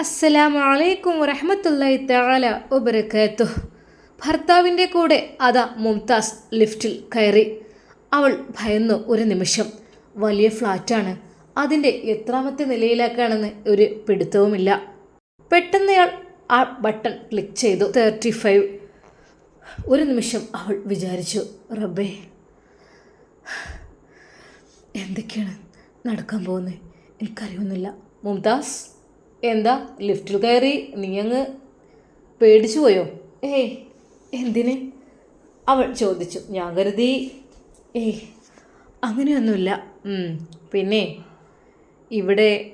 അസ്സലാമു അലൈക്കും വറഹ്മത്തുള്ളാഹി തആല വബറകാതുഹു ഭർത്താവിന്റെ കൂടെ അതാ മുംതാസ് ലിഫ്റ്റിൽ കയറി. അവൾ ഭയന്നു ഒരു നിമിഷം. വലിയ ഫ്ലാറ്റാണ്. അതിന്റെ എത്രാമത്തെ നിലയിലാക്കാണെന്ന് ഒരു പിടുത്തവുമില്ല. പെട്ടെന്നയാൾ ആ ബട്ടൺ ക്ലിക്ക് ചെയ്തു. തേർട്ടി ഫൈവ് ഒരു നിമിഷം അവൾ വിചാരിച്ചു റബ്ബേ എന്തൊക്കെയാണ് നടക്കാൻ പോകുന്നത്? എനിക്കറിയുന്നില്ല മുംതാസ് എന്താ ലിഫ്റ്റിൽ കയറി നീ അങ്ങ് പേടിച്ചു പോയോ? ഏയ് എന്തിന്? അവൾ ചോദിച്ചു. ഞാൻ കരുതി ഏയ് അങ്ങനെയൊന്നുമില്ല. പിന്നെ ഇവിടെ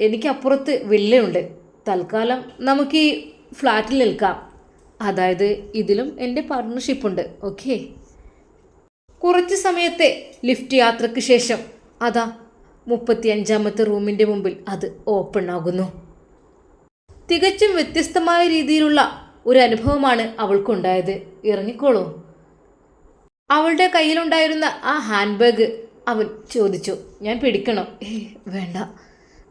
എനിക്കപ്പുറത്ത് വില്ലയുണ്ട്. തൽക്കാലം നമുക്ക് ഈ ഫ്ലാറ്റിൽ നിൽക്കാം. അതായത് ഇതിലും എന്റെ പാർട്ട്ണർഷിപ്പുണ്ട് ഓക്കെ? കുറച്ച് സമയത്തെ ലിഫ്റ്റ് യാത്രയ്ക്ക് ശേഷം. അതാ മുപ്പത്തി അഞ്ചാമത്തെ റൂമിന്റെ മുമ്പിൽ അത് ഓപ്പൺ ആകുന്നു. തികച്ചും വ്യത്യസ്തമായ രീതിയിലുള്ള ഒരു അനുഭവമാണ് അവൾക്കുണ്ടായത്. ഇറങ്ങിക്കോളൂ. അവളുടെ കയ്യിലുണ്ടായിരുന്ന ആ ഹാൻഡ് ബാഗ് അവൻ ചോദിച്ചു. ഞാൻ പിടിക്കണോ? വേണ്ട.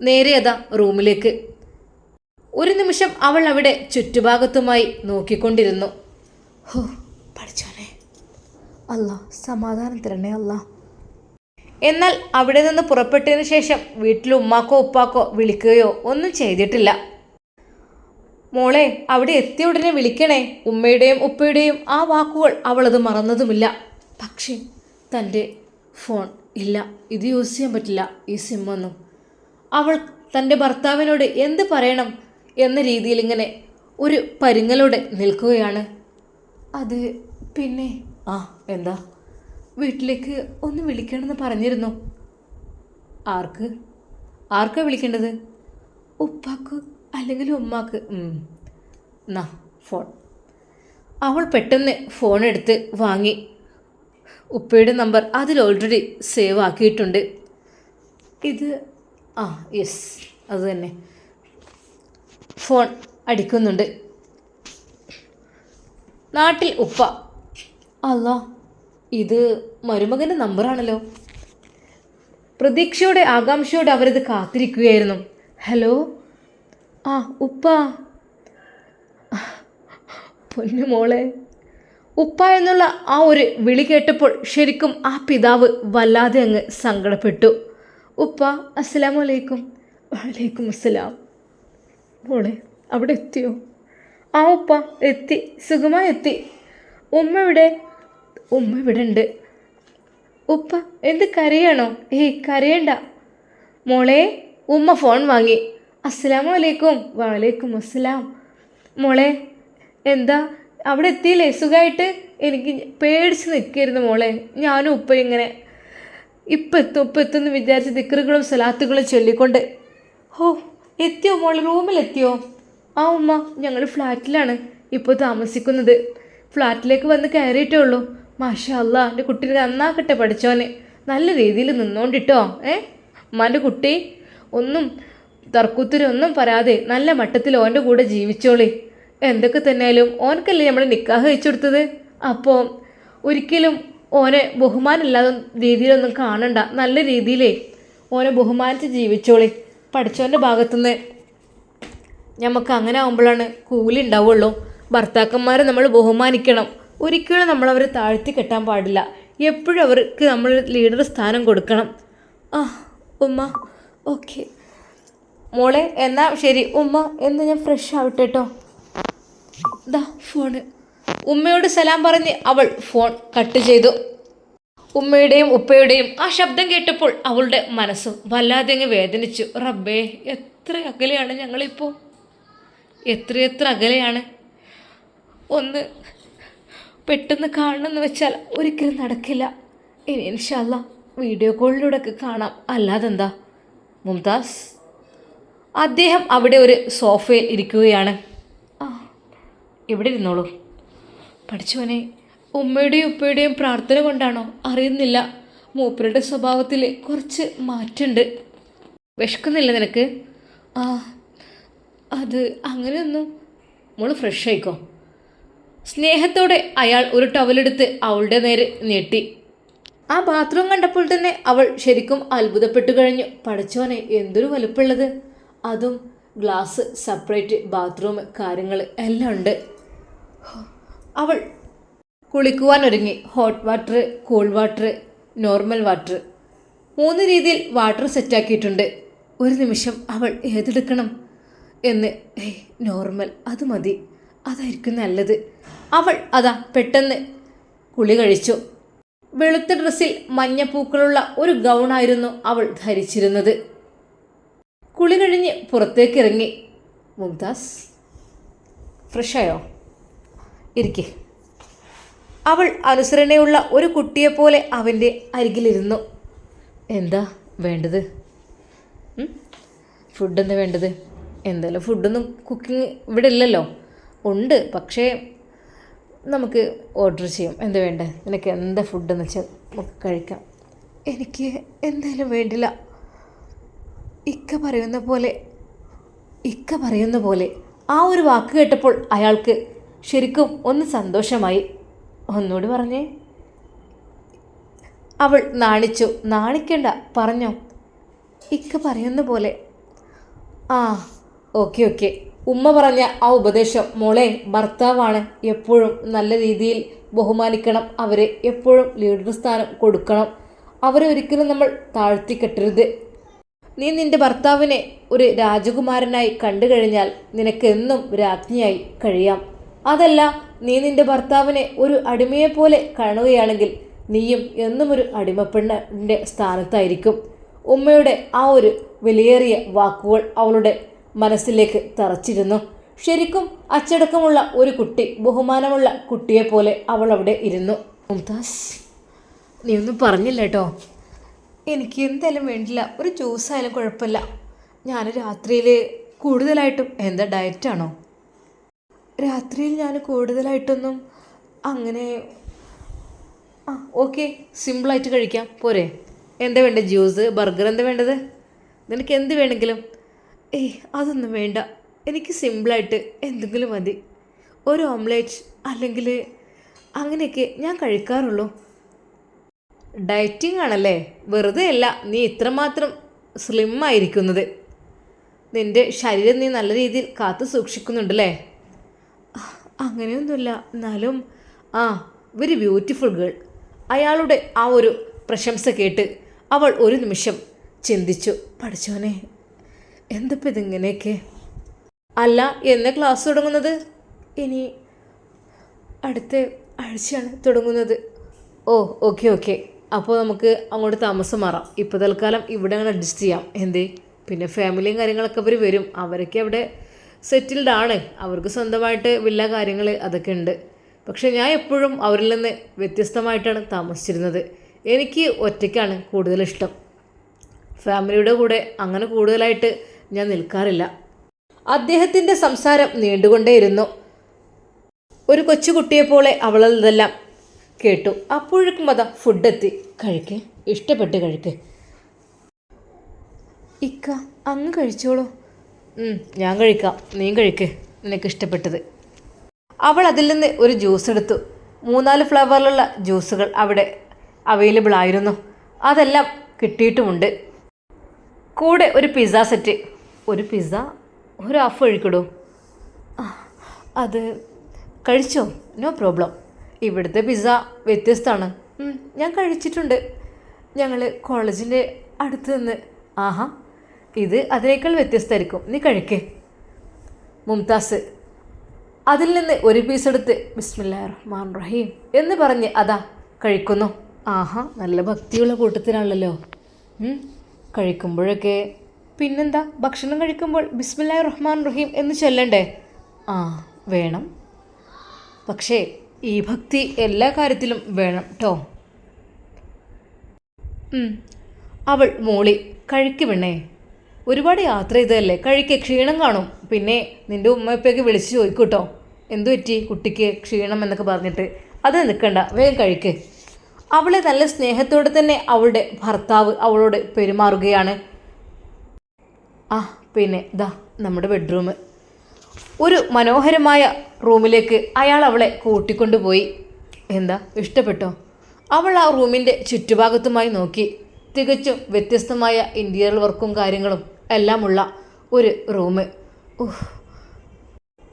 നേരെ അതാ റൂമിലേക്ക്. ഒരു നിമിഷം അവൾ അവിടെ ചുറ്റുഭാഗത്തുമായി നോക്കിക്കൊണ്ടിരുന്നു. ഹോ പഠിച്ചോനെ. അല്ല സമാധാനം തരണേ അല്ല. എന്നാൽ അവിടെ നിന്ന് പുറപ്പെട്ടതിന് ശേഷം വീട്ടിൽ ഉമ്മാക്കോ ഉപ്പാക്കോ വിളിക്കുകയോ ഒന്നും ചെയ്തിട്ടില്ല. മോളെ അവിടെ എത്തിയ ഉടനെ വിളിക്കണേ. ഉമ്മയുടെയും ഉപ്പയുടെയും ആ വാക്കുകൾ അവളത് മറന്നതുമില്ല. പക്ഷേ തന്റെ ഫോൺ ഇല്ല. ഇത് യൂസ് ചെയ്യാൻ പറ്റില്ല. ഈ സിമ്മൊന്നും അവൾ തന്റെ ഭർത്താവിനോട് എന്ത് പറയണം എന്ന രീതിയിൽ ഇങ്ങനെ ഒരു പരുങ്ങലോടെ നിൽക്കുകയാണ്. അത് പിന്നെ? ആ എന്താ? വീട്ടിലേക്ക് ഒന്ന് വിളിക്കണമെന്ന് പറഞ്ഞിരുന്നു. ആർക്ക്? ആർക്കാ വിളിക്കേണ്ടത്? ഉപ്പാക്ക് അല്ലെങ്കിൽ ഉമ്മാക്ക്. നാ ഫോൺ അവൾ പെട്ടെന്ന് ഫോൺ എടുത്ത് വാങ്ങി. ഉപ്പയുടെ നമ്പർ അതിൽ ഓൾറെഡി സേവ് ആക്കിയിട്ടുണ്ട്. ഇത് ആ യെസ് അത് തന്നെ. ഫോൺ അടിക്കുന്നുണ്ട്. നാട്ടിൽ ഉപ്പ അല്ല ഇത് മരുമകന്റെ നമ്പറാണല്ലോ പ്രതീക്ഷയോടെ ആകാംക്ഷയോടെ അവരത് കാത്തിരിക്കുകയായിരുന്നു. ഹലോ ആ ഉപ്പ. പൊന്നു മോളെ. ഉപ്പ എന്നുള്ള ആ ഒരു വിളി കേട്ടപ്പോൾ ശരിക്കും ആ പിതാവ് വല്ലാതെ അങ്ങ് സങ്കടപ്പെട്ടു. ഉപ്പ അസ്സലാം വലൈക്കും വലൈക്കും അസ്സലാം മോളെ അവിടെ എത്തിയോ? ആ ഉപ്പ എത്തി. സുഖമായി എത്തി. ഉമ്മ ഇവിടെ ഉമ്മ ഇവിടെ ഉണ്ട്. ഉപ്പ എന്ത് കരയാണോ? ഏയ് കരയണ്ട. മോളെ ഉമ്മ ഫോൺ വാങ്ങി. അസ്സലാമു അലൈക്കും വലൈക്കും അസ്സലാം മോളെ എന്താ? അവിടെ എത്തിയില്ലേ? സുഖമായിട്ട് എനിക്ക് പേടിച്ച് നിൽക്കായിരുന്നു മോളെ. ഞാനും ഉപ്പ ഇങ്ങനെ ഇപ്പം എത്തും ഇപ്പം എത്തും എന്ന് വിചാരിച്ച് ദിക്കറുകളും സലാത്തുകളും ചൊല്ലിക്കൊണ്ട് ഓ എത്തിയോ മോൾ റൂമിലെത്തിയോ? ആ ഉമ്മ ഞങ്ങൾ ഫ്ലാറ്റിലാണ് ഇപ്പോൾ താമസിക്കുന്നത്. ഫ്ലാറ്റിലേക്ക് വന്ന് കയറിയിട്ടേ ഉള്ളൂ. മാഷാ അല്ല എന്റെ കുട്ടീനെ നന്നാക്കട്ടെ പഠിച്ചോനെ നല്ല രീതിയിൽ നിന്നോണ്ടിട്ടോ ഏ? ഉമ്മാന്റെ കുട്ടി ഒന്നും തർക്കുത്തരൊന്നും പറയാതെ നല്ല മട്ടത്തിൽ ഓന്റെ കൂടെ ജീവിച്ചോളി. എന്തൊക്കെ തന്നെയാലും ഓനക്കല്ലേ നമ്മൾ നിക്കാഹ് വെച്ചു കൊടുത്തത്? അപ്പോൾ ഒരിക്കലും ഓനെ ബഹുമാനമില്ലാതെ രീതിയിലൊന്നും കാണണ്ട. നല്ല രീതിയിലേ ഓനെ ബഹുമാനിച്ച് ജീവിച്ചോളി. പഠിച്ചോന്റെ ഭാഗത്തുനിന്ന് നമുക്ക് അങ്ങനെ ആകുമ്പോഴാണ് കൂലി ഉണ്ടാവുള്ളൂ. ഭർത്താക്കന്മാരെ നമ്മൾ ബഹുമാനിക്കണം. ഒരിക്കലും നമ്മളവരെ താഴ്ത്തി കെട്ടാൻ പാടില്ല. എപ്പോഴും അവർക്ക് നമ്മൾ ലീഡർ സ്ഥാനം കൊടുക്കണം. ആ ഉമ്മ ഓക്കെ. മോളെ എന്നാ ശരി ഉമ്മ എന്ന് ഞാൻ ഫ്രഷ് ആവട്ടെ കേട്ടോ ദാ ഫോണ് ഉമ്മയോട് സലാം പറഞ്ഞ് അവൾ ഫോൺ കട്ട് ചെയ്തു. ഉമ്മയുടെയും ഉപ്പയുടെയും ആ ശബ്ദം കേട്ടപ്പോൾ അവളുടെ മനസ്സും വല്ലാതെ അങ്ങ് വേദനിച്ചു. റബ്ബേ എത്ര അകലെയാണ് ഞങ്ങളിപ്പോൾ എത്രയെത്ര അകലെയാണ്? ഒന്ന് പെട്ടെന്ന് കാണണമെന്ന് വെച്ചാൽ ഒരിക്കലും നടക്കില്ല. ഇനി ഇൻഷല്ല വീഡിയോ കോളിലൂടെയൊക്കെ കാണാം. അല്ലാതെന്താ? മുംതാസ്? അദ്ദേഹം അവിടെ ഒരു സോഫയിൽ ഇരിക്കുകയാണ്. ആ. ഇവിടെ ഇരുന്നോളൂ? പഠിച്ചവനെ ഉമ്മയുടെയും ഉപ്പയുടെയും പ്രാർത്ഥന കൊണ്ടാണോ? അറിയുന്നില്ല. മൂപ്പരുടെ സ്വഭാവത്തിൽ കുറച്ച് മാറ്റമുണ്ട് വിശക്കുന്നില്ല നിനക്ക്? ആ അത് അങ്ങനെയൊന്നും. മോൾ ഫ്രഷ് ആയിക്കോ. സ്നേഹത്തോടെ അയാൾ ഒരു ടവലെടുത്ത് അവളുടെ നേരെ നീട്ടി. ആ ബാത്റൂം കണ്ടപ്പോൾ തന്നെ അവൾ ശരിക്കും അത്ഭുതപ്പെട്ടു കഴിഞ്ഞു. പഠിച്ചോനെ എന്തൊരു വലുപ്പമുള്ളത് അതും ഗ്ലാസ് സെപ്പറേറ്റ് ബാത്റൂം കാര്യങ്ങൾ എല്ലാം ഉണ്ട്. അവൾ കുളിക്കുവാൻ ഒരുങ്ങി. Hot water cool water normal water മൂന്ന് രീതിയിൽ വാട്ടർ സെറ്റാക്കിയിട്ടുണ്ട് ഒരു നിമിഷം അവൾ ഏതെടുക്കണം എന്ന്. ഏയ് നോർമൽ അത് മതി. അതായിരിക്കും നല്ലത്. അവൾ അതാ പെട്ടെന്ന് കുളി കഴിച്ചു. വെളുത്ത ഡ്രസ്സിൽ മഞ്ഞപ്പൂക്കളുള്ള ഒരു ഗൗണായിരുന്നു അവൾ ധരിച്ചിരുന്നത്. കുളി കഴിഞ്ഞ് പുറത്തേക്ക് ഇറങ്ങി മുംതാസ് ഫ്രഷായോ? ഇരിക്കേ. അവൾ അനുസരണയുള്ള ഒരു കുട്ടിയെപ്പോലെ അവന്റെ അരികിലിരുന്നു. എന്താ വേണ്ടത്? ഫുഡ് ഫുഡെന്താ വേണ്ടത്? എന്തായാലും ഫുഡൊന്നും കുക്കിംഗ് ഇവിടെ ഇല്ലല്ലോ. ഉണ്ട് പക്ഷേ നമുക്ക് ഓർഡർ ചെയ്യും. എന്താ വേണ്ടത് നിനക്ക് എന്താ ഫുഡെന്ന് വെച്ചാൽ നമുക്ക് കഴിക്കാം. എനിക്ക് എന്തായാലും വേണ്ടില്ല. ഇക്ക പറയുന്ന പോലെ ഇക്ക പറയുന്ന പോലെ ആ ഒരു വാക്ക് കേട്ടപ്പോൾ അയാൾക്ക് ശരിക്കും ഒന്ന് സന്തോഷമായി. ഒന്നുകൂടി പറഞ്ഞേ. അവൾ നാണിച്ചു. നാണിക്കണ്ട പറഞ്ഞോ. ഇക്ക പറയുന്ന പോലെ ആ ഓക്കെ ഓക്കെ. ഉമ്മ പറഞ്ഞ ആ ഉപദേശം മോളെ ഭർത്താവാണ് എപ്പോഴും നല്ല രീതിയിൽ ബഹുമാനിക്കണം. അവരെ എപ്പോഴും ലീഡർ സ്ഥാനം കൊടുക്കണം. അവരെ ഒരിക്കലും നമ്മൾ താഴ്ത്തിക്കെട്ടരുത് നീ നിന്റെ ഭർത്താവിനെ ഒരു രാജകുമാരനായി കണ്ടു കഴിഞ്ഞാൽ നിനക്കെന്നും രാജ്ഞിയായി കഴിയാം. അതല്ല നീ നിന്റെ ഭർത്താവിനെ ഒരു അടിമയെപ്പോലെ കാണുകയാണെങ്കിൽ നീയും എന്നും ഒരു അടിമപ്പെണ്ണിന്റെ സ്ഥാനത്തായിരിക്കും. ഉമ്മയുടെ ആ ഒരു വിലയേറിയ വാക്കുകൾ അവളുടെ മനസ്സിലേക്ക് തറച്ചിരുന്നു. ശരിക്കും അച്ചടക്കമുള്ള ഒരു കുട്ടി ബഹുമാനമുള്ള കുട്ടിയെപ്പോലെ അവൾ അവിടെ ഇരുന്നു. മുംതാസ് നീ ഒന്നും പറഞ്ഞില്ല കേട്ടോ. എനിക്ക് എന്തായാലും വേണ്ടില്ല. ഒരു ജ്യൂസ് ആയാലും കുഴപ്പമില്ല. ഞാൻ രാത്രിയിൽ കൂടുതലായിട്ടും എന്താ ഡയറ്റാണോ രാത്രിയിൽ ഞാൻ കൂടുതലായിട്ടൊന്നും അങ്ങനെ ആ ഓക്കെ സിമ്പിളായിട്ട് കഴിക്കാം. പോരെ. എന്താ വേണ്ടത്? ജ്യൂസ് ബർഗർ എന്താ വേണ്ടത്? നിനക്ക് എന്ത് വേണമെങ്കിലും. ഏയ് അതൊന്നും വേണ്ട. എനിക്ക് സിമ്പിളായിട്ട് എന്തെങ്കിലും മതി. ഒരു ഓംലേറ്റ് അല്ലെങ്കിൽ അങ്ങനെയൊക്കെ ഞാൻ കഴിക്കാറുള്ളൂ. ഡയറ്റിംഗ് ആണല്ലേ? വെറുതെ അല്ല നീ ഇത്രമാത്രം സ്ലിം ആയിരിക്കുന്നത്. നിന്റെ ശരീരം നീ നല്ല രീതിയിൽ കാത്തു സൂക്ഷിക്കുന്നുണ്ടല്ലേ? അങ്ങനെയൊന്നുമില്ല എന്നാലും ആ വെരി ബ്യൂട്ടിഫുൾ ഗേൾ അയാളുടെ ആ ഒരു പ്രശംസ കേട്ട് അവൾ ഒരു നിമിഷം ചിന്തിച്ചു. പഠിച്ചോനെ എന്തപ്പോൾ ഇതിങ്ങനെയൊക്കെ? അല്ല എന്ന ക്ലാസ് തുടങ്ങുന്നത്? ഇനി അടുത്ത ആഴ്ചയാണ് തുടങ്ങുന്നത്. ഓ ഓക്കെ ഓക്കെ. അപ്പോൾ നമുക്ക് അങ്ങോട്ട് താമസം മാറാം. ഇപ്പോൾ തൽക്കാലം ഇവിടെ അങ്ങനെ അഡ്ജസ്റ്റ് ചെയ്യാം. എന്തേ? പിന്നെ ഫാമിലിയും കാര്യങ്ങളൊക്കെ അവർ വരും. അവരൊക്കെ അവിടെ സെറ്റിൽഡ് ആണ്. അവർക്ക് സ്വന്തമായിട്ട് വില്ല കാര്യങ്ങൾ അതൊക്കെ ഉണ്ട്. പക്ഷേ ഞാൻ എപ്പോഴും അവരിൽ നിന്ന് വ്യത്യസ്തമായിട്ടാണ് താമസിച്ചിരുന്നത്. എനിക്ക് ഒറ്റയ്ക്കാണ് കൂടുതൽ ഇഷ്ടം. ഫാമിലിയുടെ കൂടെ അങ്ങനെ കൂടുതലായിട്ട് ഞാൻ നിൽക്കാറില്ല. അദ്ദേഹത്തിന്റെ സംസാരം നീണ്ടുകൊണ്ടേയിരുന്നു. ഒരു കൊച്ചുകുട്ടിയെപ്പോലെ അവളതെല്ലാം കേട്ടു. അപ്പോഴേക്കും അതാ ഫുഡ് എത്തി. കഴിക്ക്. ഇഷ്ടപ്പെട്ട് കഴിക്ക്. ഇക്ക അങ്ങ് കഴിച്ചോളൂ. ഞാൻ കഴിക്കാം. നീ കഴിക്ക്. നിനക്ക് ഇഷ്ടപ്പെട്ടത്. അവൾ അതിൽ നിന്ന് ഒരു ജ്യൂസ് എടുത്തു. മൂന്നാൽ ഫ്ലേവറിലുള്ള ജ്യൂസുകൾ അവിടെ അവൈലബിൾ ആയിരുന്നു. അതെല്ലാം കിട്ടിയിട്ടുമുണ്ട്. കൂടെ ഒരു പിസ്സ സെറ്റ് ഒരു പിസ്സ ഒരു ഹാഫ് കഴിക്കടോ? അത് കഴിച്ചോ? നോ പ്രോബ്ലം ഇവിടുത്തെ പിസ്സ വ്യത്യസ്തമാണ്. ഞാൻ കഴിച്ചിട്ടുണ്ട്. ഞങ്ങൾ കോളേജിന്റെ അടുത്ത് നിന്ന്. ആഹാ ഇത് അതിനേക്കാൾ വ്യത്യസ്തമായിരിക്കും. നീ കഴിക്കേ. മുംതാസ് അതിൽ നിന്ന് ഒരു പീസ് എടുത്ത് ബിസ്മില്ലാ റഹ്മാൻ റഹീം എന്ന് പറഞ്ഞ് അതാ കഴിക്കുന്നു. ആഹാ നല്ല ഭക്തിയുള്ള കൂട്ടത്തിനാണല്ലോ കഴിക്കുമ്പോഴൊക്കെ പിന്നെന്താ ഭക്ഷണം കഴിക്കുമ്പോൾ ബിസ്മില്ലാ റഹ്മാൻ റഹീം എന്ന് ചൊല്ലണ്ടേ? ആ വേണം. പക്ഷേ ഈ ഭക്തി എല്ലാ കാര്യത്തിലും വേണം കേട്ടോ അവൾ മോളി കഴിക്ക് പെണ്ണേ. ഒരുപാട് യാത്ര ചെയ്തതല്ലേ? കഴിക്ക് ക്ഷീണം കാണും. പിന്നെ നിന്റെ ഉമ്മയപ്പയൊക്കെ വിളിച്ച് ചോദിക്കൂട്ടോ. എന്തു പറ്റി? കുട്ടിക്ക് ക്ഷീണം എന്നൊക്കെ പറഞ്ഞിട്ട്. അത് നിൽക്കണ്ട വേഗം കഴിക്ക്. അവളെ നല്ല സ്നേഹത്തോടെ തന്നെ അവളുടെ ഭർത്താവ് അവളോട് പെരുമാറുകയാണ്. ആ പിന്നെ ദാ നമ്മുടെ ബെഡ്റൂം ഒരു മനോഹരമായ റൂമിലേക്ക് അയാൾ അവളെ കൂട്ടിക്കൊണ്ടുപോയി. എന്താ? ഇഷ്ടപ്പെട്ടോ? അവൾ ആ റൂമിന്റെ ചുറ്റുഭാഗത്തുമായി നോക്കി. തികച്ചും വ്യത്യസ്തമായ ഇന്റീരിയർ വർക്കും കാര്യങ്ങളും എല്ലാമുള്ള ഒരു റൂമ് ഊഹ്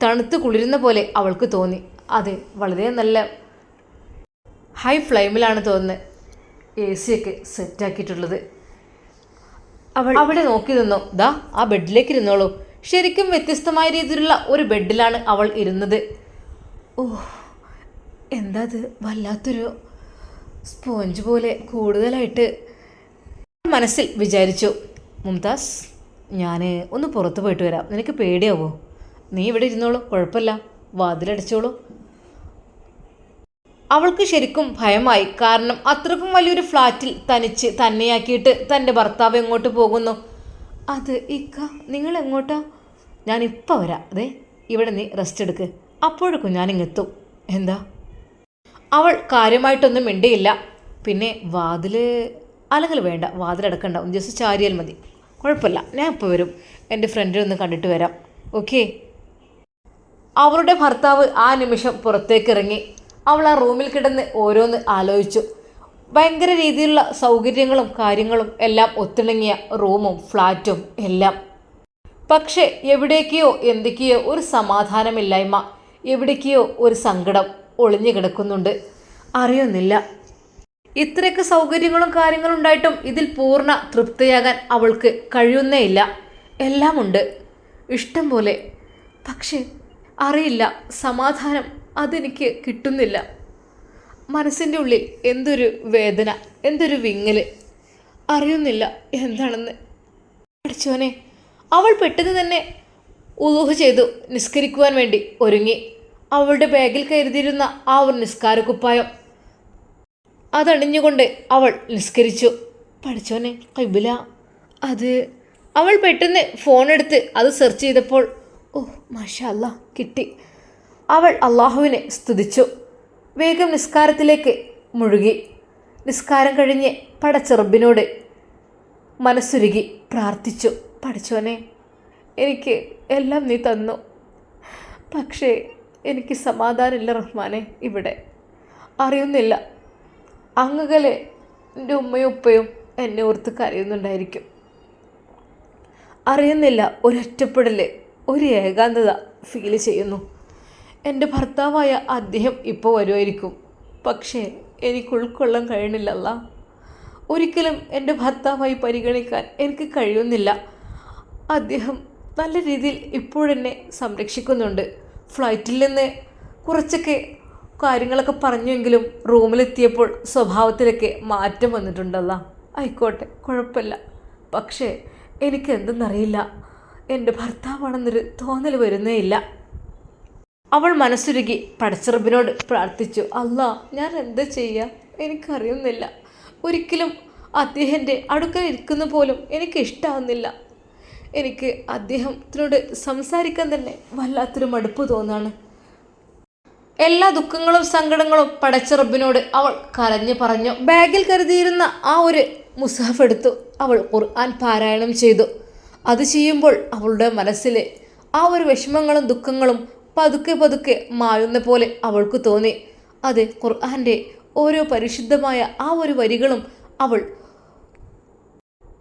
തണുത്ത് കുളിരുന്ന പോലെ അവൾക്ക് തോന്നി. അതെ വളരെ നല്ല ഹൈ ഫ്ലെയിമിലാണ് തോന്നുന്നത് എ സിയൊക്കെ സെറ്റാക്കിയിട്ടുള്ളത് അവൾ അവിടെ നോക്കി നിന്നോ. ദാ ആ ബെഡിലേക്ക് ഇരുന്നോളൂ. ശരിക്കും വ്യത്യസ്തമായ രീതിയിലുള്ള ഒരു ബെഡിലാണ് അവൾ ഇരുന്നത്. ഓ എന്താ അത്? വല്ലാത്തൊരു സ്പോഞ്ച് പോലെ കൂടുതലായിട്ട്. മനസ്സിൽ വിചാരിച്ചു മുംതാസ് ഞാൻ ഒന്ന് പുറത്ത് പോയിട്ട് വരാം. നിനക്ക് പേടിയാവോ? നീ ഇവിടെ ഇരുന്നോളൂ കുഴപ്പമില്ല. വാതിലടച്ചോളൂ. അവൾക്ക് ശരിക്കും ഭയമായി. കാരണം അത്രക്കും വലിയൊരു ഫ്ലാറ്റിൽ തനിച്ച് തന്നെയാക്കിയിട്ട് തന്റെ ഭർത്താവ് എങ്ങോട്ട് പോകുന്നു? അത് ഇക്ക നിങ്ങൾ എങ്ങോട്ടാ? ഇപ്പം വരാം അതെ ഇവിടെ നീ റെസ്റ്റ് എടുക്ക്. അപ്പോഴേക്കും ഞാനിങ്ങെത്തും എന്താ? അവൾ കാര്യമായിട്ടൊന്നും മിണ്ടിയില്ല. പിന്നെ വാതിൽ അല്ലെങ്കിൽ വേണ്ട വാതിലടക്കണ്ട ഒന്ന് ജസ്റ്റ് ചാരിയാൽ മതി. കുഴപ്പമില്ല ഞാൻ ഇപ്പോൾ വരും. എന്റെ ഫ്രണ്ടിനെ ഒന്ന് കണ്ടിട്ട് വരാം. ഓക്കെ അവളുടെ ഭർത്താവ് ആ നിമിഷം പുറത്തേക്ക് ഇറങ്ങി. അവൾ ആ റൂമിൽ കിടന്ന് ഓരോന്ന് ആലോചിച്ചു. ഭയങ്കര രീതിയിലുള്ള സൗകര്യങ്ങളും കാര്യങ്ങളും എല്ലാം ഒത്തിണങ്ങിയ റൂമും ഫ്ലാറ്റും എല്ലാം. പക്ഷേ എവിടേക്കെയോ എന്തൊക്കെയോ ഒരു സമാധാനമില്ലായ്മ എവിടേക്കെയോ ഒരു സങ്കടം ഒളിഞ്ഞു കിടക്കുന്നുണ്ട്. അറിയുന്നില്ല. ഇത്രയൊക്കെ സൗകര്യങ്ങളും കാര്യങ്ങളും ഉണ്ടായിട്ടും ഇതിൽ പൂർണ തൃപ്തിയാകാൻ അവൾക്ക് കഴിയുന്നേ ഇല്ല. എല്ലാമുണ്ട് ഇഷ്ടം പോലെ. പക്ഷേ അറിയില്ല. സമാധാനം അതെനിക്ക് കിട്ടുന്നില്ല. മനസ്സിന്റെ ഉള്ളിൽ എന്തൊരു വേദന എന്തൊരു വിങ്ങൽ അറിയുന്നില്ല എന്താണെന്ന്. പഠിച്ചോനെ അവൾ പെട്ടെന്ന് തന്നെ ഉലൂഹ് ചെയ്തു നിസ്കരിക്കുവാൻ വേണ്ടി ഒരുങ്ങി. അവളുടെ ബാഗിൽ കരുതിയിരുന്ന ആ ഒരു നിസ്കാര കുപ്പായം. അതണിഞ്ഞുകൊണ്ട് അവൾ നിസ്കരിച്ചു. പഠിച്ചോനെ കൈബില അത് അവൾ പെട്ടെന്ന് ഫോണെടുത്ത് അത് സെർച്ച് ചെയ്തപ്പോൾ ഓ മാഷ അല്ല കിട്ടി. അവൾ അള്ളാഹുവിനെ സ്തുതിച്ചു. വേഗം നിസ്കാരത്തിലേക്ക് മുഴുകി. നിസ്കാരം കഴിഞ്ഞ് പടച്ചെറുബിനോട് മനസ്സുരുകി പ്രാർത്ഥിച്ചു. പഠിച്ചോനെ എനിക്ക് എല്ലാം നീ തന്നു. പക്ഷേ എനിക്ക് സമാധാനമില്ല റഹ്മാനെ ഇവിടെ അറിയുന്നില്ല. അങ്ങകലെ എന്റെ ഉമ്മയും ഉപ്പയും എന്നെ ഓർത്ത് കരയുന്നുണ്ടായിരിക്കും. അറിയുന്നില്ല ഒരൊറ്റപ്പെടൽ ഒരു ഏകാന്തത ഫീൽ ചെയ്യുന്നു. എന്റെ ഭർത്താവായ അദ്ദേഹം ഇപ്പോൾ വരുമായിരിക്കും. പക്ഷേ എനിക്ക് ഉൾക്കൊള്ളാൻ കഴിയണില്ലല്ല. ഒരിക്കലും എന്റെ ഭർത്താവായി പരിഗണിക്കാൻ എനിക്ക് കഴിയുന്നില്ല. അദ്ദേഹം നല്ല രീതിയിൽ ഇപ്പോഴെന്നെ സംരക്ഷിക്കുന്നുണ്ട്. ഫ്ലൈറ്റിൽ നിന്ന് കുറച്ചൊക്കെ കാര്യങ്ങളൊക്കെ പറഞ്ഞുവെങ്കിലും റൂമിലെത്തിയപ്പോൾ സ്വഭാവത്തിലൊക്കെ മാറ്റം വന്നിട്ടുണ്ടല്ല. ആയിക്കോട്ടെ കുഴപ്പമില്ല. പക്ഷേ എനിക്ക് എന്തെന്നറിയില്ല എന്റെ ഭർത്താവാണെന്നൊരു തോന്നൽ വരുന്നേയില്ല അവൾ മനസ്സുരുകി പടച്ചിറബിനോട് പ്രാർത്ഥിച്ചു അല്ല ഞാൻ എന്താ ചെയ്യുക എനിക്കറിയുന്നില്ല. ഒരിക്കലും അദ്ദേഹന്റെ അടുക്കൽ ഇരിക്കുന്ന പോലും എനിക്ക് ഇഷ്ടമാവുന്നില്ല എനിക്ക് അദ്ദേഹത്തിനോട് സംസാരിക്കാൻ തന്നെ വല്ലാത്തൊരു മടുപ്പ് തോന്നാണ്. എല്ലാ ദുഃഖങ്ങളും സങ്കടങ്ങളും പടച്ചിറബിനോട് അവൾ കരഞ്ഞു പറഞ്ഞു. ബാഗിൽ കരുതിയിരുന്ന ആ ഒരു മുസാഫ് എടുത്തു അവൾ ഖുർആൻ പാരായണം ചെയ്തു. അത് ചെയ്യുമ്പോൾ അവളുടെ മനസ്സിലെ ആ ഒരു വിഷമങ്ങളും ദുഃഖങ്ങളും പതുക്കെ പതുക്കെ മായുന്ന പോലെ അവൾക്ക് തോന്നി. അത് ഖുർആാന്റെ ഓരോ പരിശുദ്ധമായ ആ ഒരു വരികളും അവൾ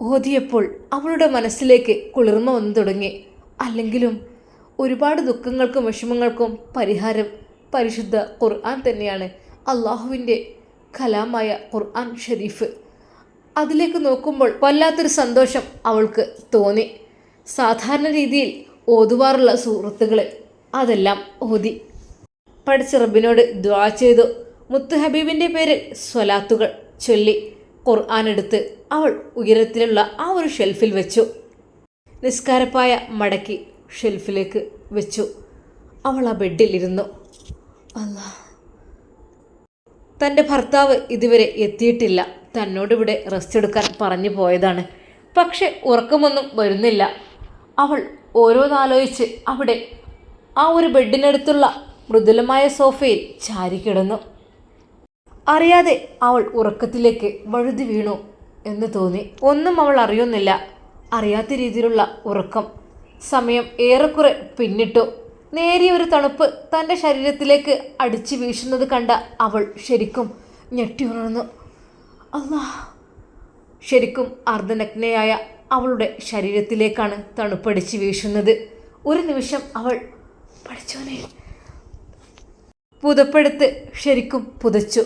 ഓതിയപ്പോൾ അവളുടെ മനസ്സിലേക്ക് കുളിർമ വന്നു തുടങ്ങി. അല്ലെങ്കിലും ഒരുപാട് ദുഃഖങ്ങൾക്കും വിഷമങ്ങൾക്കും പരിഹാരം പരിശുദ്ധ ഖുർആൻ തന്നെയാണ് അള്ളാഹുവിന്റെ കലാമായ ഖുർആൻ ഷരീഫ്. അതിലേക്ക് നോക്കുമ്പോൾ വല്ലാത്തൊരു സന്തോഷം അവൾക്ക് തോന്നി. സാധാരണ രീതിയിൽ ഓതുവാറുള്ള സുഹൃത്തുക്കൾ അതെല്ലാം ഓതി. പഠിച്ച റബ്ബിനോട് ദ്വാ ചെയ്തു. മുത്ത് ഹബീബിന്റെ പേരിൽ സ്വലാത്തുകൾ ചൊല്ലി ഖുർആൻ എടുത്ത് അവൾ ഉയരത്തിലുള്ള ആ ഒരു ഷെൽഫിൽ വെച്ചു. നിസ്കാരപ്പായ മടക്കി ഷെൽഫിലേക്ക് വെച്ചു. അവൾ ആ ബെഡിലിരുന്നു അല്ലാ തന്റെ ഭർത്താവ് ഇതുവരെ എത്തിയിട്ടില്ല. തന്നോടിവിടെ റെസ്റ്റ് എടുക്കാൻ പറഞ്ഞു പോയതാണ്. പക്ഷെ ഉറക്കമൊന്നും വരുന്നില്ല. അവൾ ഓരോന്നാലോചിച്ച് അവിടെ ആ ഒരു ബെഡിനടുത്തുള്ള മൃദുലമായ സോഫയിൽ ചാരി കിടന്നു. അറിയാതെ അവൾ ഉറക്കത്തിലേക്ക് വഴുതി വീണു എന്ന് തോന്നി. ഒന്നും അവൾ അറിയുന്നില്ല. അറിയാത്ത രീതിയിലുള്ള ഉറക്കം. സമയം ഏറെക്കുറെ പിന്നിട്ടു. നേരിയ ഒരു തണുപ്പ് തന്റെ ശരീരത്തിലേക്ക് അടിച്ചു വീശുന്നത് കണ്ട അവൾ ശരിക്കും ഞെട്ടി ഉണർന്നു. അല്ലാ ശരിക്കും അർദ്ധനഗ്നയായ അവളുടെ ശരീരത്തിലേക്കാണ് തണുപ്പടിച്ച് വീശുന്നത്. ഒരു നിമിഷം അവൾ പഠിച്ചോനെ. പുതപ്പെടുത്ത് ശരിക്കും പുതച്ചു.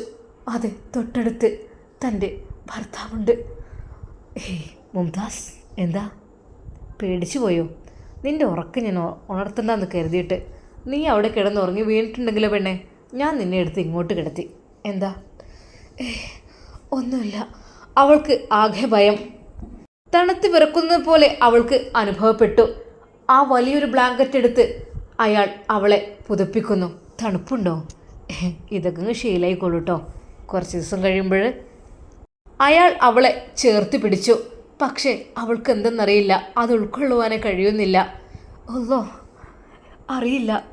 അത് തൊട്ടടുത്ത് തന്റെ ഭർത്താവുണ്ട്. ഏയ് മുംതാസ് എന്താ? പേടിച്ചു പോയോ? നിന്റെ ഉറക്കം ഞാൻ ഉണർത്തണ്ടെന്ന് കരുതിയിട്ട് നീ അവിടെ കിടന്നുറങ്ങി വീണിട്ടുണ്ടെങ്കിലോ പെണ്ണെ? ഞാൻ നിന്നെ എടുത്ത് ഇങ്ങോട്ട് കിടത്തി. എന്താ? ഏ ഒന്നുമില്ല. അവൾക്ക് ആകെ ഭയം. തണുത്ത് വിറക്കുന്നത് പോലെ അവൾക്ക് അനുഭവപ്പെട്ടു. ആ വലിയൊരു ബ്ലാങ്കറ്റ് എടുത്ത് അയാൾ അവളെ പുതുപ്പിക്കുന്നു. തണുപ്പുണ്ടോ? ഇതൊക്കെ ശീലായിക്കോളൂ കേട്ടോ കുറച്ച് ദിവസം കഴിയുമ്പോൾ അയാൾ അവളെ ചേർത്ത് പിടിച്ചു. പക്ഷേ അവൾക്ക് എന്തെന്നറിയില്ല. അത് ഉൾക്കൊള്ളുവാനേ കഴിയുന്നില്ല. ഒന്നോ അറിയില്ല.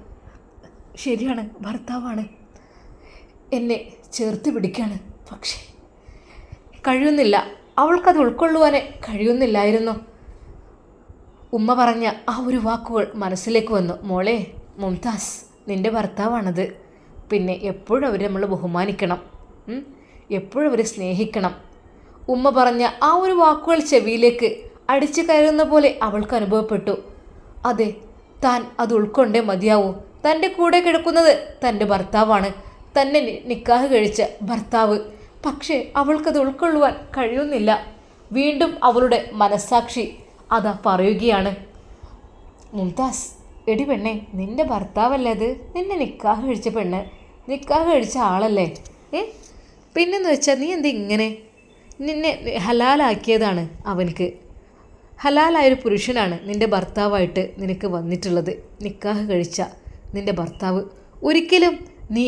ശരിയാണ് ഭർത്താവാണ്. എന്നെ ചേർത്ത് പിടിക്കാണ്. പക്ഷേ കഴിയുന്നില്ല. അവൾക്കത് ഉൾക്കൊള്ളുവാനേ കഴിയുന്നില്ലായിരുന്നു. ഉമ്മ പറഞ്ഞ ആ ഒരു വാക്കുകൾ മനസ്സിലേക്ക് വന്നു. മോളെ മുംതാസ് നിന്റെ ഭർത്താവാണത്. പിന്നെ എപ്പോഴും അവരെ നമ്മൾ ബഹുമാനിക്കണം. എപ്പോഴും അവരെ സ്നേഹിക്കണം. ഉമ്മ പറഞ്ഞ ആ ഒരു വാക്കുകൾ ചെവിയിലേക്ക് അടിച്ചു കയറുന്ന പോലെ അവൾക്ക് അനുഭവപ്പെട്ടു. അതെ താൻ അത് ഉൾക്കൊണ്ടേ മതിയാവൂ. തന്റെ കൂടെ കിടക്കുന്നത് തന്റെ ഭർത്താവാണ്. തന്നെ നിക്കാഹ് കഴിച്ച ഭർത്താവ്. പക്ഷേ അവൾക്കത് ഉൾക്കൊള്ളുവാൻ കഴിയുന്നില്ല. വീണ്ടും അവളുടെ മനസ്സാക്ഷി അതാ പറയുകയാണ്. മുംതാസ് എടി പെണ്ണെ നിന്റെ ഭർത്താവല്ലേ അത്? നിന്നെ നിക്കാഹ് കഴിച്ച പെണ്ണ്. നിക്കാഹ് കഴിച്ച ആളല്ലേ? ഏ? പിന്നെന്ന് വെച്ചാൽ നീ എന്താ ഇങ്ങനെ? നിന്നെ ഹലാലാക്കിയതാണ് അവനക്ക് ഹലാലായൊരു പുരുഷനാണ് നിന്റെ ഭർത്താവായിട്ട് നിനക്ക് വന്നിട്ടുള്ളത്. നിക്കാഹ് കഴിച്ച നിന്റെ ഭർത്താവ്. ഒരിക്കലും നീ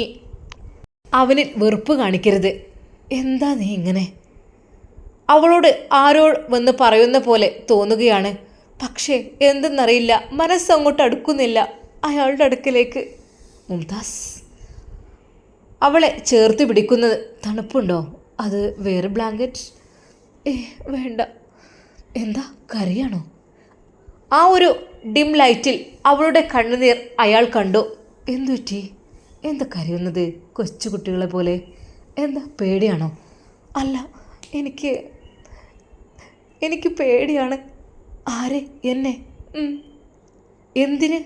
അവനിൽ വെറുപ്പ് കാണിക്കരുത്. എന്താ നീ ഇങ്ങനെ? അവളോട് ആരോ വന്ന് പറയുന്ന പോലെ തോന്നുകയാണ്. പക്ഷേ എന്തെന്നറിയില്ല. മനസ്സങ്ങോട്ട് അടുക്കുന്നില്ല. അയാളുടെ അടുക്കിലേക്ക്. മുംതാസ്. അവളെ ചേർത്ത് പിടിക്കുന്നത് തണുപ്പുണ്ടോ? അത് വേറെ ബ്ലാങ്കറ്റ് ഏ വേണ്ട. എന്താ? കറിയാണോ? ആ ഒരു ഡിം ലൈറ്റിൽ അവളുടെ കണ്ണുനീർ അയാൾ കണ്ടു. എന്തു പറ്റി? എന്താ കരയുന്നത് കൊച്ചുകുട്ടികളെ പോലെ. എന്താ പേടിയാണോ? അല്ല എനിക്ക് എനിക്ക് പേടിയാണ്. ആരെ? എന്നെ. എന്തിന്?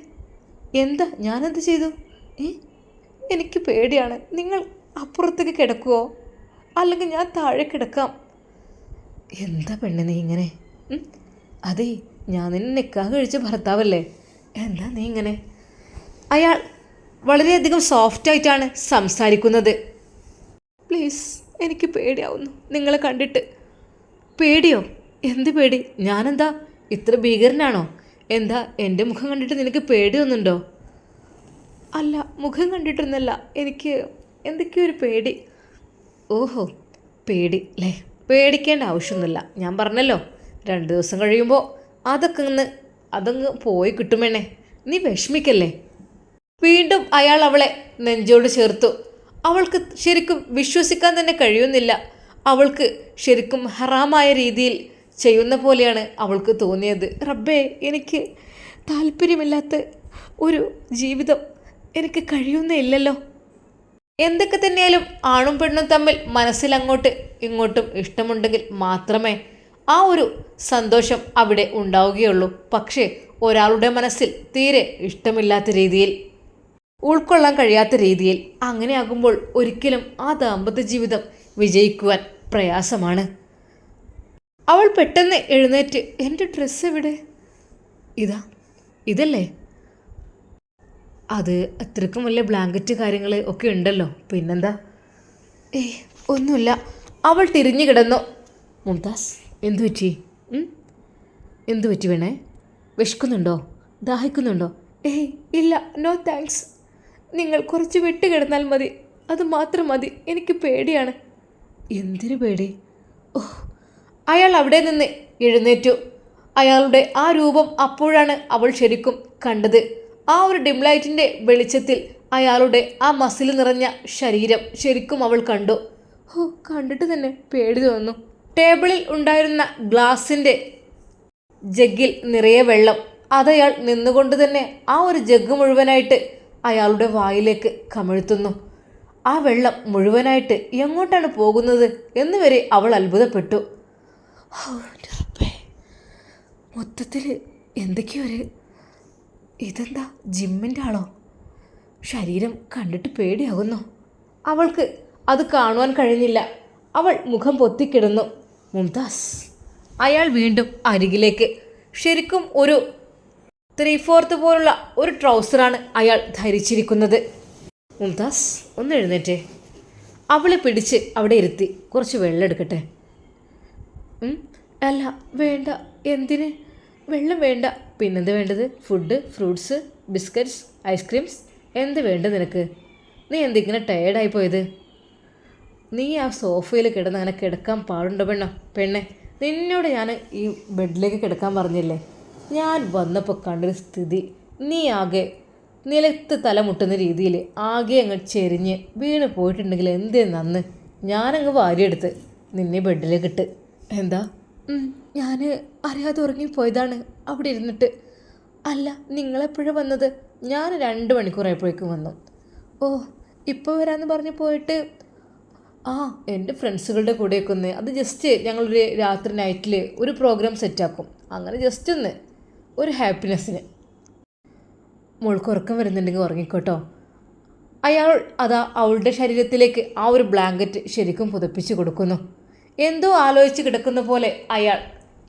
എന്താ? ഞാനെന്ത് ചെയ്തു? എനിക്ക് പേടിയാണ്. നിങ്ങൾ അപ്പുറത്തേക്ക് കിടക്കുമോ അല്ലെങ്കിൽ ഞാൻ താഴെ കിടക്കാം? എന്താ പെണ്ണ് നീ ഇങ്ങനെ? അതെ അതേ ഞാൻ നിന്നെ നിൽക്കാൻ കഴിച്ച ഭർത്താവല്ലേ? എന്താ നീ ഇങ്ങനെ? അയാൾ വളരെയധികം സോഫ്റ്റായിട്ടാണ് സംസാരിക്കുന്നത്. പ്ലീസ് എനിക്ക് പേടിയാവുന്നു. നിങ്ങളെ കണ്ടിട്ട്. പേടിയോ? എന്ത് പേടി? ഞാനെന്താ? ഇത്ര ഭീകരനാണോ? എന്താ എന്റെ മുഖം കണ്ടിട്ട് നിനക്ക് പേടി പേടിയൊന്നുണ്ടോ അല്ല മുഖം കണ്ടിട്ടൊന്നല്ല എനിക്ക് എന്തൊക്കെയോ ഒരു പേടി. ഓഹോ പേടി അല്ലേ പേടിക്കേണ്ട ആവശ്യമൊന്നുമില്ല. ഞാൻ പറഞ്ഞല്ലോ രണ്ട് ദിവസം കഴിയുമ്പോൾ അതൊക്കെ ഒന്ന് അതങ്ങ് പോയി കിട്ടുമെന്നേ നീ വിഷമിക്കല്ലേ? വീണ്ടും അയാൾ അവളെ നെഞ്ചോട് ചേർത്തു. അവൾക്ക് ശരിക്കും വിശ്വസിക്കാൻ തന്നെ കഴിയുന്നില്ല. അവൾക്ക് ശരിക്കും ഹറാമായ രീതിയിൽ ചെയ്യുന്ന പോലെയാണ് അവൾക്ക് തോന്നിയത്. റബ്ബേ എനിക്ക് താല്പര്യമില്ലാത്ത ഒരു ജീവിതം എനിക്ക് കഴിയുന്നില്ലല്ലോ എന്തൊക്കെ തന്നെയാലും ആണും പെണ്ണും തമ്മിൽ മനസ്സിലങ്ങോട്ട് ഇങ്ങോട്ടും ഇഷ്ടമുണ്ടെങ്കിൽ മാത്രമേ ആ ഒരു സന്തോഷം അവിടെ ഉണ്ടാവുകയുള്ളൂ. പക്ഷേ ഒരാളുടെ മനസ്സിൽ തീരെ ഇഷ്ടമില്ലാത്ത രീതിയിൽ ഉൾക്കൊള്ളാൻ കഴിയാത്ത രീതിയിൽ അങ്ങനെയാകുമ്പോൾ ഒരിക്കലും ആ ദാമ്പത്യ ജീവിതം വിജയിക്കുവാൻ പ്രയാസമാണ്. അവൾ പെട്ടെന്ന് എഴുന്നേറ്റ് എന്റെ ഡ്രസ്സ് എവിടെ? ഇതാ ഇതല്ലേ? അത് അത്രക്കും വലിയ ബ്ലാങ്കറ്റ് കാര്യങ്ങൾ ഒക്കെ ഉണ്ടല്ലോ പിന്നെന്താ? ഏയ് ഒന്നുമില്ല. അവൾ തിരിഞ്ഞു കിടന്നു. മുംതാസ് എന്തു പറ്റി? എന്തു പറ്റി വേണേ? വിശക്കുന്നുണ്ടോ? ദാഹിക്കുന്നുണ്ടോ? ഏയ് ഇല്ല നോ താങ്ക്സ് നിങ്ങൾ കുറച്ച് വിട്ട് കിടന്നാൽ മതി. അത് മാത്രം മതി. എനിക്ക് പേടിയാണ്. എന്തിനു പേടി? ഓ അയാൾ അവിടെ നിന്ന് എഴുന്നേറ്റു. അയാളുടെ ആ രൂപം അപ്പോഴാണ് അവൾ ശരിക്കും കണ്ടത്. ആ ഒരു ഡിംലൈറ്റിന്റെ വെളിച്ചത്തിൽ അയാളുടെ ആ മസിൽ നിറഞ്ഞ ശരീരം ശരിക്കും അവൾ കണ്ടു. ഹോ കണ്ടിട്ട് തന്നെ പേടി തോന്നുന്നു. ടേബിളിൽ ഉണ്ടായിരുന്ന ഗ്ലാസിന്റെ ജഗ്ഗിൽ നിറയെ വെള്ളം. അതയാൾ നിന്നുകൊണ്ട് തന്നെ ആ ഒരു ജഗ്ഗ് മുഴുവനായിട്ട് അയാളുടെ വായിലേക്ക് കമിഴ്ത്തുന്നു. ആ വെള്ളം മുഴുവനായിട്ട് എങ്ങോട്ടാണ് പോകുന്നത് എന്നുവരെ അവൾ അത്ഭുതപ്പെട്ടു. മൊത്തത്തിൽ എന്തൊക്കെയോ ഒരു ഇതെന്താ ജിമ്മിന്റെ ആളോ? ശരീരം കണ്ടിട്ട് പേടിയാകുന്നു. അവൾക്ക് അത് കാണുവാൻ കഴിഞ്ഞില്ല. അവൾ മുഖം പൊത്തിക്കിടന്നു. മുംതാസ് അയാൾ വീണ്ടും അരികിലേക്ക്. ശരിക്കും ഒരു ത്രീ ഫോർത്ത് പോലുള്ള ഒരു ട്രൗസറാണ് അയാൾ ധരിച്ചിരിക്കുന്നത്. മുംതാസ് ഒന്ന് എഴുന്നേറ്റേ. അവളെ പിടിച്ച് അവിടെ ഇരുത്തി. കുറച്ച് വെള്ളം എടുക്കട്ടെ? അല്ല വേണ്ട. എന്തിന്? വെള്ളം വേണ്ട. പിന്നെന്ത് വേണ്ടത്? ഫുഡ് ഫ്രൂട്ട്സ് ബിസ്ക്കറ്റ്സ് ഐസ്ക്രീംസ് എന്ത് വേണ്ട നിനക്ക്? നീ എന്തിങ്ങനെ ടയേർഡായി പോയത്? നീ ആ സോഫയിൽ കിടന്ന് അങ്ങനെ കിടക്കാൻ പാടുണ്ടോ പെണ്ണ? പെണ്ണെ നിന്നോട് ഞാൻ ഈ ബെഡിലേക്ക് കിടക്കാൻ പറഞ്ഞില്ലേ? ഞാൻ വന്നപ്പോൾ കണ്ടൊരു സ്ഥിതി. നീ ആകെ നിലത്ത് തലമുട്ടുന്ന രീതിയിൽ ആകെ അങ്ങ് ചെരിഞ്ഞ് വീണ് പോയിട്ടുണ്ടെങ്കിൽ എന്തേ നന്ന്? ഞാനങ്ങ് വാരിയെടുത്ത് നിന്നെ ബെഡിലേക്ക് ഇട്ട്. എന്താ? ഞാൻ അറിയാതെ ഉറങ്ങിപ്പോയതാണ് അവിടെ ഇരുന്നിട്ട്. അല്ല നിങ്ങളെപ്പോഴും വന്നത്? ഞാൻ രണ്ട് മണിക്കൂറായപ്പോഴേക്കും വന്നു. ഓ ഇപ്പോൾ വരാമെന്ന് പറഞ്ഞ് പോയിട്ട്? ആ എന്റെ ഫ്രണ്ട്സുകളുടെ കൂടെയൊക്കെ ഒന്ന്. അത് ജസ്റ്റ് ഞങ്ങളൊരു രാത്രി നൈറ്റിൽ ഒരു പ്രോഗ്രാം സെറ്റാക്കും അങ്ങനെ ജസ്റ്റ് ഒന്ന്. ഒരു ഹാപ്പിനെസ്സിന് മോൾക്ക് ഉറക്കം വരുന്നുണ്ടെങ്കിൽ ഉറങ്ങിക്കോട്ടോ. അയാൾ അതാ അവളുടെ ശരീരത്തിലേക്ക് ആ ഒരു ബ്ലാങ്കറ്റ് ശരിക്കും പുതപ്പിച്ച് കൊടുക്കുന്നു. എന്തോ ആലോചിച്ച് കിടക്കുന്ന പോലെ അയാൾ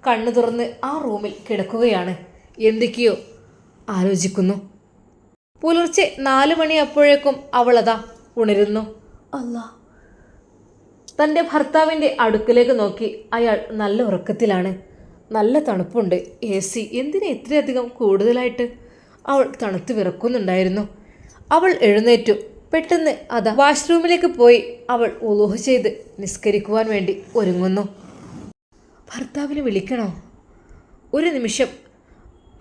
കണ്ണു തുറന്ന് ആ റൂമിൽ കിടക്കുകയാണ്. എന്തൊക്കെയോ ആലോചിക്കുന്നു. പുലർച്ചെ നാല് മണിയപ്പോഴേക്കും അവളതാ ഉണരുന്നു. അല്ല തന്റെ ഭർത്താവിന്റെ അടുക്കലേക്ക് നോക്കി അയാൾ നല്ല ഉറക്കത്തിലാണ്. നല്ല തണുപ്പുണ്ട്. എ സി എന്തിനാ ഇത്രയധികം കൂടുതലായിട്ട് അവൾ തണുത്ത് വിറക്കുന്നുണ്ടായിരുന്നു. അവൾ എഴുന്നേറ്റു. പെട്ടെന്ന് അതാ. വാഷ്റൂമിലേക്ക് പോയി അവൾ ഉലോഹ ചെയ്ത് നിസ്കരിക്കുവാൻ വേണ്ടി ഒരുങ്ങുന്നു. ഭർത്താവിനെ വിളിക്കണോ? ഒരു നിമിഷം.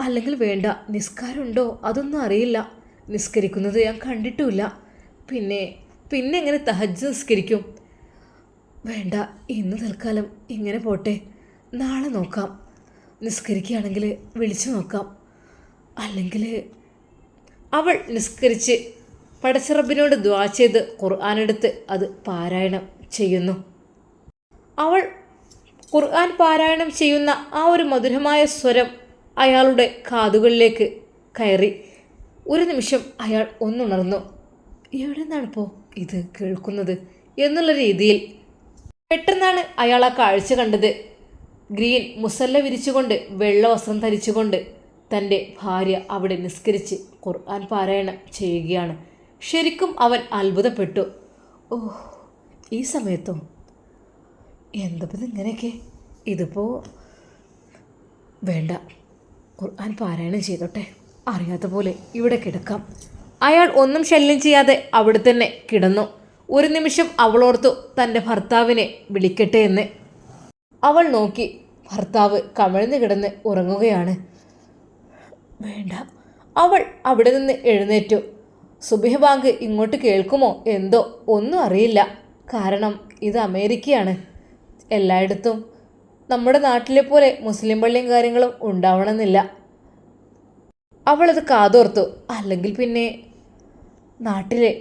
അല്ലെങ്കിൽ വേണ്ട. നിസ്കാരമുണ്ടോ? അതൊന്നും അറിയില്ല. നിസ്കരിക്കുന്നത് ഞാൻ കണ്ടിട്ടുമില്ല. പിന്നെ പിന്നെ എങ്ങനെ തഹജ് നിസ്കരിക്കും? വേണ്ട. ഇന്ന് തൽക്കാലം ഇങ്ങനെ പോട്ടെ. നാളെ നോക്കാം. നിസ്കരിക്കുകയാണെങ്കിൽ വിളിച്ചു നോക്കാം. അല്ലെങ്കിൽ അവൾ നിസ്കരിച്ച് പടച്ചിറബിനോട് ദ്വാ ചെയ്ത് ഖുർആാനെടുത്ത് അത് പാരായണം ചെയ്യുന്നു. അവൾ ഖുർആൻ പാരായണം ചെയ്യുന്ന ആ ഒരു മധുരമായ സ്വരം അയാളുടെ കാതുകളിലേക്ക് കയറി. ഒരു നിമിഷം അയാൾ ഒന്നുണർന്നു. എവിടെ നിന്നാണിപ്പോൾ ഇത് കേൾക്കുന്നത്? എന്നുള്ള രീതിയിൽ പെട്ടെന്നാണ് അയാൾ ആ കാഴ്ച കണ്ടത്. ഗ്രീൻ മുസല്ല വിരിച്ചുകൊണ്ട് വെള്ള വസ്ത്രം ധരിച്ചുകൊണ്ട് തന്റെ ഭാര്യ അവിടെ നിസ്കരിച്ച് ഖുർആൻ പാരായണം ചെയ്യുകയാണ്. ശരിക്കും അവൻ അത്ഭുതപ്പെട്ടു. ഓ ഈ സമയത്തോ എന്തപ്പോൾ ഇങ്ങനെയൊക്കെ? ഇതിപ്പോൾ വേണ്ട. ഖുർആൻ പാരായണം ചെയ്തോട്ടെ. അറിയാത്ത പോലെ ഇവിടെ കിടക്കാം. അയാൾ ഒന്നും ശല്യം ചെയ്യാതെ അവിടെ തന്നെ കിടന്നു. ഒരു നിമിഷം അവളോർത്തു തന്റെ ഭർത്താവിനെ വിളിക്കട്ടെ എന്ന്. അവൾ നോക്കി ഭർത്താവ് കമിഴ്ന്ന് കിടന്ന് ഉറങ്ങുകയാണ്. വേണ്ട. അവൾ അവിടെ നിന്ന് എഴുന്നേറ്റു. സുബിഹ ബാങ്ക് ഇങ്ങോട്ട് കേൾക്കുമോ? എന്തോ? ഒന്നും അറിയില്ല. കാരണം ഇത് അമേരിക്കയാണ്. എല്ലായിടത്തും നമ്മുടെ നാട്ടിലെ പോലെ മുസ്ലിം പള്ളിയും കാര്യങ്ങളും ഉണ്ടാവണമെന്നില്ല. അവളത് കാതോർത്തു. അല്ലെങ്കിൽ പിന്നെ നാട്ടിലെ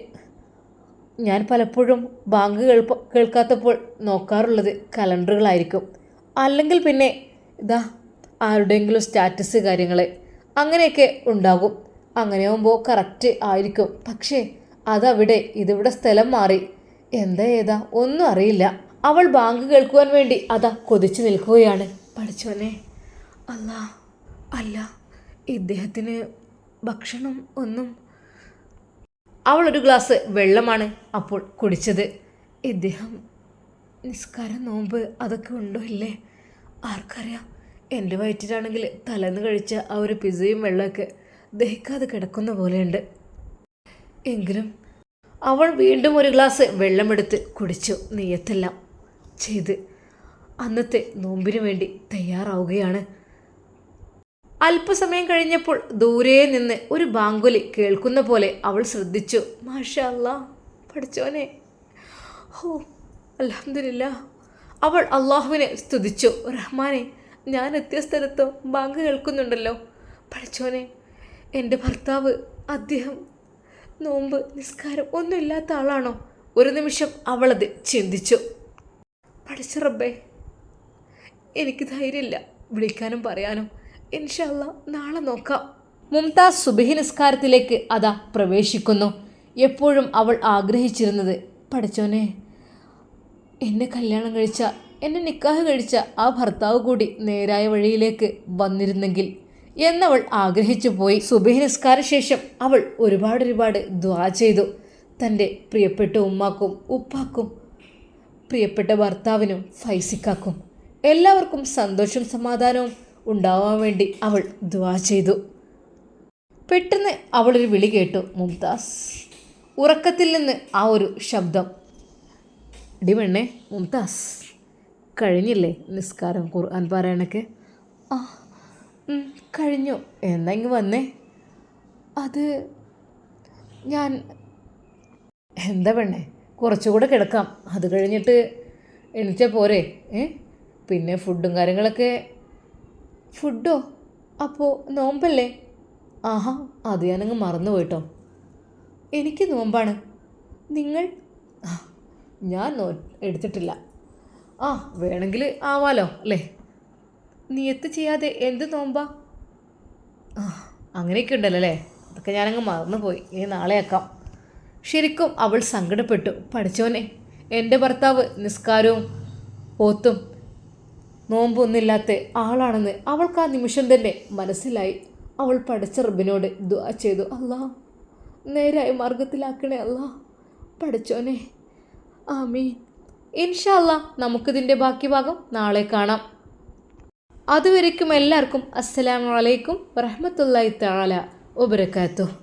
ഞാൻ പലപ്പോഴും ബാങ്ക് കേൾപ്പ കേൾക്കാത്തപ്പോൾ നോക്കാറുള്ളത് കലണ്ടറുകളായിരിക്കും. അല്ലെങ്കിൽ പിന്നെ ഇതാ ആരുടെയെങ്കിലും സ്റ്റാറ്റസ് കാര്യങ്ങൾ അങ്ങനെയൊക്കെ ഉണ്ടാകും. അങ്ങനെയാകുമ്പോൾ കറക്റ്റ് ആയിരിക്കും. പക്ഷേ അതവിടെ ഇതിവിടെ സ്ഥലം മാറി. എന്താ ഏതാ? ഒന്നും അറിയില്ല. അവൾ ബാങ്ക് കേൾക്കുവാൻ വേണ്ടി അതാ കൊതിച്ചു നിൽക്കുകയാണ്. പഠിച്ചോനെ അല്ല അല്ല ഇദ്ദേഹത്തിന് ഭക്ഷണം ഒന്നും. അവൾ ഒരു ഗ്ലാസ് വെള്ളമാണ് അപ്പോൾ കുടിച്ചത്. ഇദ്ദേഹം നിസ്കാരം നോമ്പ് അതൊക്കെ ഉണ്ടോ ഇല്ലേ? ആർക്കറിയാം. എന്റെ വയറ്റിലാണെങ്കിൽ തലേന്ന് കഴിച്ച ആ ഒരു പിസയും വെള്ളമൊക്കെ ദഹിക്കാതെ കിടക്കുന്ന പോലെയുണ്ട്. എങ്കിലും അവൾ വീണ്ടും ഒരു ഗ്ലാസ് വെള്ളമെടുത്ത് കുടിച്ചു നെയ്യത്തെല്ലാം ചെയ്ത് അന്നത്തെ നോമ്പിനു വേണ്ടി തയ്യാറാവുകയാണ്. അല്പസമയം കഴിഞ്ഞപ്പോൾ ദൂരെ നിന്ന് ഒരു ബാങ്കുലി കേൾക്കുന്ന പോലെ അവൾ ശ്രദ്ധിച്ചു. മാഷാ അല്ലാ പഠിച്ചോനെ ഹോ അലഹമില്ല അവൾ അള്ളാഹുവിനെ സ്തുതിച്ചു. റഹ്മാനെ ഞാൻ എത്തിയ സ്ഥലത്തോ ബാങ്ക് കേൾക്കുന്നുണ്ടല്ലോ. പഠിച്ചോനെ എന്റെ ഭർത്താവ് അദ്ദേഹം നോമ്പ് നിസ്കാരം ഒന്നുമില്ലാത്ത ആളാണോ? ഒരു നിമിഷം അവളത് ചിന്തിച്ചു. പഠിച്ച റബ്ബേ എനിക്ക് ധൈര്യമില്ല വിളിക്കാനും പറയാനും. ഇൻഷല്ല നാളെ നോക്കാം. മുംതാസ് സുബഹി നിസ്കാരത്തിലേക്ക് അതാ പ്രവേശിക്കുന്നു. എപ്പോഴും അവൾ ആഗ്രഹിച്ചിരുന്നത് പഠിച്ചോനെ എന്നെ കല്യാണം കഴിച്ച എന്നെ നിക്കാഹ് കഴിച്ച ആ ഭർത്താവ് കൂടി നേരായ വഴിയിലേക്ക് വന്നിരുന്നെങ്കിൽ എന്നവൾ ആഗ്രഹിച്ചു പോയി. സുബഹിനിസ്കാര ശേഷം അവൾ ഒരുപാട് ഒരുപാട് ദ്വാ ചെയ്തു. തന്റെ പ്രിയപ്പെട്ട ഉമ്മാക്കും ഉപ്പാക്കും പ്രിയപ്പെട്ട ഭർത്താവിനും ഫൈസിക്കാക്കും എല്ലാവർക്കും സന്തോഷവും സമാധാനവും ഉണ്ടാവാൻ വേണ്ടി അവൾ ദ്വാ ചെയ്തു. പെട്ടെന്ന് അവളൊരു വിളി കേട്ടു. മുംതാസ് ഉറക്കത്തിൽ നിന്ന് ആ ഒരു ശബ്ദം. ഡി പെണ്ണേ മുംതാസ് കഴിഞ്ഞില്ലേ നിസ്കാരം ഖുർആൻ പറയണക്ക് ആ കഴിഞ്ഞു. എന്നാ ഇങ്ങ് വന്നേ. അത് ഞാൻ എന്താ പെണ്ണേ? കുറച്ചുകൂടെ കിടക്കാം. അത് കഴിഞ്ഞിട്ട് എണീച്ചാൽ പോരെ. ഏ? പിന്നെ ഫുഡും കാര്യങ്ങളൊക്കെ. ഫുഡോ അപ്പോൾ നോമ്പല്ലേ? ആഹാ അത് ഞാനങ്ങ് മറന്നു പോയിട്ടോ. എനിക്ക് നോമ്പാണ്. നിങ്ങൾ? ഞാൻ നോ എടുത്തിട്ടില്ല. ആ വേണമെങ്കിൽ ആവാലോ അല്ലേ? നിയത്ത് ചെയ്യാതെ എന്ത് നോമ്പാ? അങ്ങനെയൊക്കെ ഉണ്ടല്ലോ അല്ലേ? അതൊക്കെ ഞാനങ്ങ് മറന്നുപോയി. ഇനി നാളെ ആക്കാം. ശരിക്കും അവൾ സങ്കടപ്പെട്ടു. പഠിച്ചോനെ എന്റെ ഭർത്താവ് നിസ്കാരവും പോത്തും നോമ്പൊന്നുമില്ലാത്ത ആളാണെന്ന് അവൾക്ക് ആ നിമിഷം തന്നെ മനസ്സിലായി. അവൾ പഠിച്ച റബ്ബിനോട് ദുആ ചെയ്തു. അല്ലാ നേരായ മാർഗത്തിലാക്കണേ അല്ലാ പഠിച്ചോനെ. ആമീൻ. ഇൻഷാല്ല നമുക്കിതിന്റെ ബാക്കി ഭാഗം നാളെ കാണാം. അതുവരയ്ക്കും എല്ലാവർക്കും അസ്സലാമു അലൈക്കും വറഹ്മത്തുള്ളാഹി തആല വബറകാതുഹു